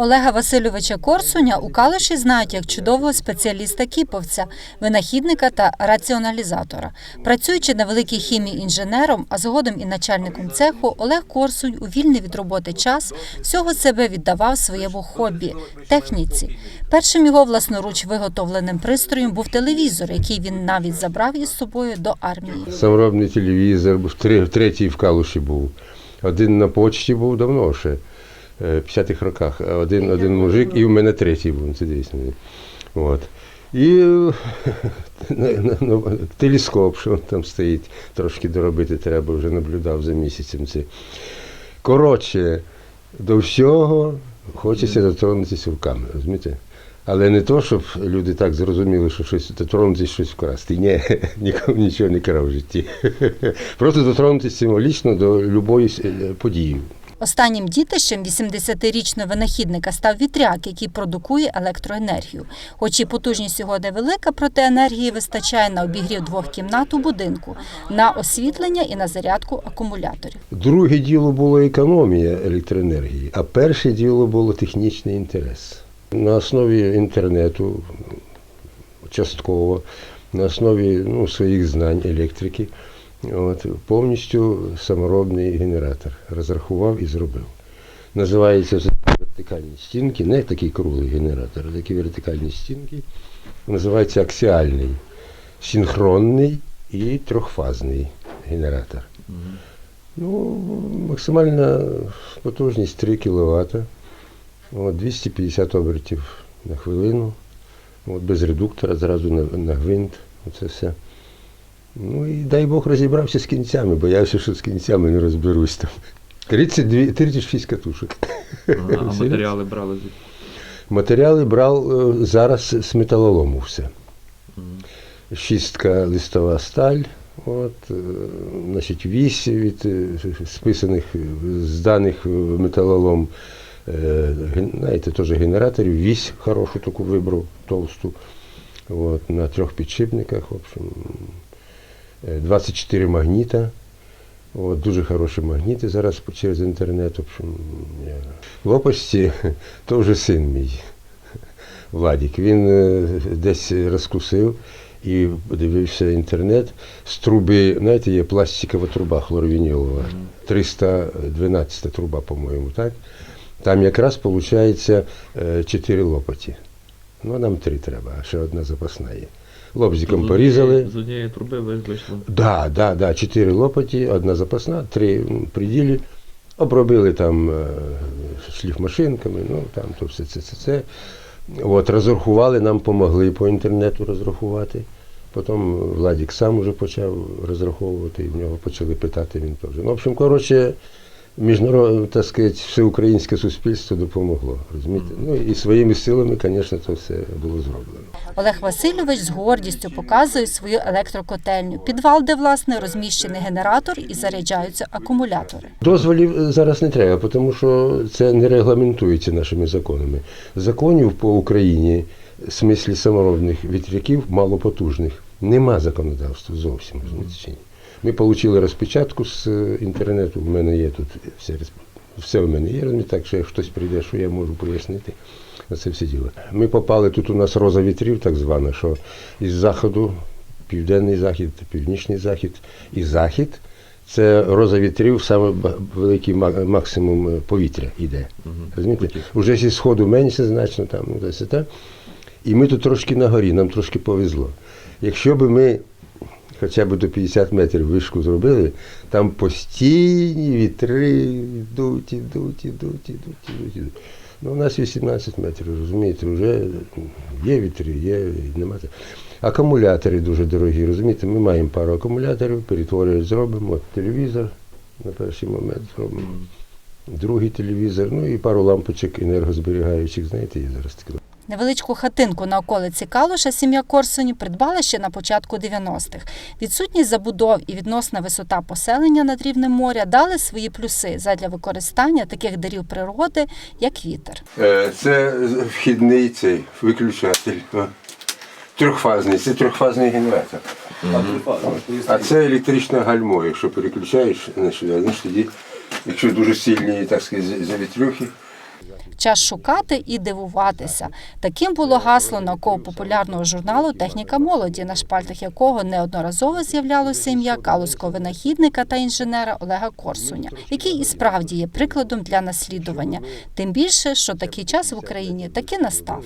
Олега Васильовича Корсуня у Калуші знають як чудового спеціаліста кіповця, винахідника та раціоналізатора. Працюючи на великій хімії інженером, а згодом і начальником цеху, Олег Корсунь у вільний від роботи час всього себе віддавав своєму хобі техніці. Першим його власноруч виготовленим пристроєм був телевізор, який він навіть забрав із собою до армії. Саморобний телевізор, був третій в Калуші був. Один на почті був давно ще, 50-х роках. а Один, один мужик, і в мене третій був, це дійсно. От. І е, на- на- телескоп, що там стоїть, трошки доробити треба, вже наблюдав за місяцем це. Коротше, до всього хочеться дотронутися руками, розумієте? Але не то, щоб люди так зрозуміли, що щось дотронутися щось вкрасти. Ні, нікому нічого не крав в житті. Просто дотронутися символічно до любої е, події. Останнім дітищем 80-річного винахідника став вітряк, який продукує електроенергію. Хоч і потужність його невелика, проте енергії вистачає на обігрів двох кімнат у будинку, на освітлення і на зарядку акумуляторів. Друге діло було економія електроенергії, а перше діло було технічний інтерес. На основі інтернету, частково, на основі ну, своїх знань електрики, от, повністю саморобний генератор розрахував і зробив. Називається вертикальні стінки, не такий круглий генератор, а такі вертикальні стінки. Називається аксіальний, синхронний і трьохфазний генератор. Ну, максимальна потужність 3 кВт, 250 обертів на хвилину, от, без редуктора, зразу на, на гвинт, оце все. Ну і дай Бог розібрався з кінцями, боявся, що з кінцями не розберусь там. 32, 36 катушок. Ага, а матеріали брали? Матеріали брав е, зараз з металолому все. Шістка листова сталь, от, е, значить, вісь від е, списаних, зданих металолом, знаєте, теж генераторів, вісь хорошу таку вибрав, товсту, от, на трьох підшипниках, в общем, 24 магніта. От, дуже хороші магніти зараз через інтернет. В общем, я... Лопасті то вже син мій. Владік. Він е, десь розкусив і дивився інтернет. З труби, знаєте, є пластикова труба хлоровінілова, 312 труба, по-моєму, так? Там якраз виходить 4 лопаті. Ну, а нам три треба, а ще одна запасна є. Лобзиком З порізали. З однієї труби ви- вийшло. Да, да, да, чотири лопаті, одна запасна, три приділі. Обробили там е, шліфмашинками, ну там то все це, це, це. От, розрахували, нам допомогли по інтернету розрахувати. Потім Владік сам уже почав розраховувати, і в нього почали питати він теж. Ну, в общем, коротше, міжнародне, так сказати, всеукраїнське суспільство допомогло. розумієте? Ну і своїми силами, звісно, це все було зроблено. Олег Васильович з гордістю показує свою електрокотельню, підвал, де власне розміщений генератор і заряджаються акумулятори. Дозволів е, зараз не треба, тому що це не регламентується нашими законами. Законів по Україні, в смислі саморобних вітряків, малопотужних, нема законодавства зовсім. розумієте чи ні? Ми отримали розпечатку з е, інтернету, в мене є тут все, все в мене є, так що як хтось прийде, що я можу пояснити. Це все діло. Ми попали, тут у нас роза вітрів, так звана, що із заходу, південний захід, північний захід і захід. Це роза вітрів, саме великий максимум е, повітря йде. Розумієте? Уже зі сходу менше значно там, десь те. І ми тут трошки на горі, нам трошки повезло. Якщо б ми хоча б до 50 метрів вишку зробили, там постійні вітри йдуть, ідуть, ідуть, ідуть, ідуть. Ну, у нас 18 метрів, розумієте, вже є вітри, є, нема. Акумулятори дуже дорогі, розумієте, ми маємо пару акумуляторів, перетворюють, зробимо От телевізор на перший момент зробимо. Другий телевізор, ну і пару лампочок енергозберігаючих, знаєте, є зараз таке. Невеличку хатинку на околиці Калуша сім'я Корсуні придбала ще на початку 90-х. Відсутність забудов і відносна висота поселення над рівнем моря дали свої плюси задля використання таких дарів природи, як вітер. Е, Це вхідний цей виключатель. Трьохфазний, це трьохфазний генератор. А це електричне гальмо, якщо переключаєш ну, тоді, якщо дуже сильні, так сказати, завітрюхи. Час шукати і дивуватися. Таким було гасло науково-популярного журналу Техніка молоді, на шпальтах якого неодноразово з'являлося ім'я калузького винахідника та інженера Олега Корсуня, який і справді є прикладом для наслідування. Тим більше, що такий час в Україні таки настав.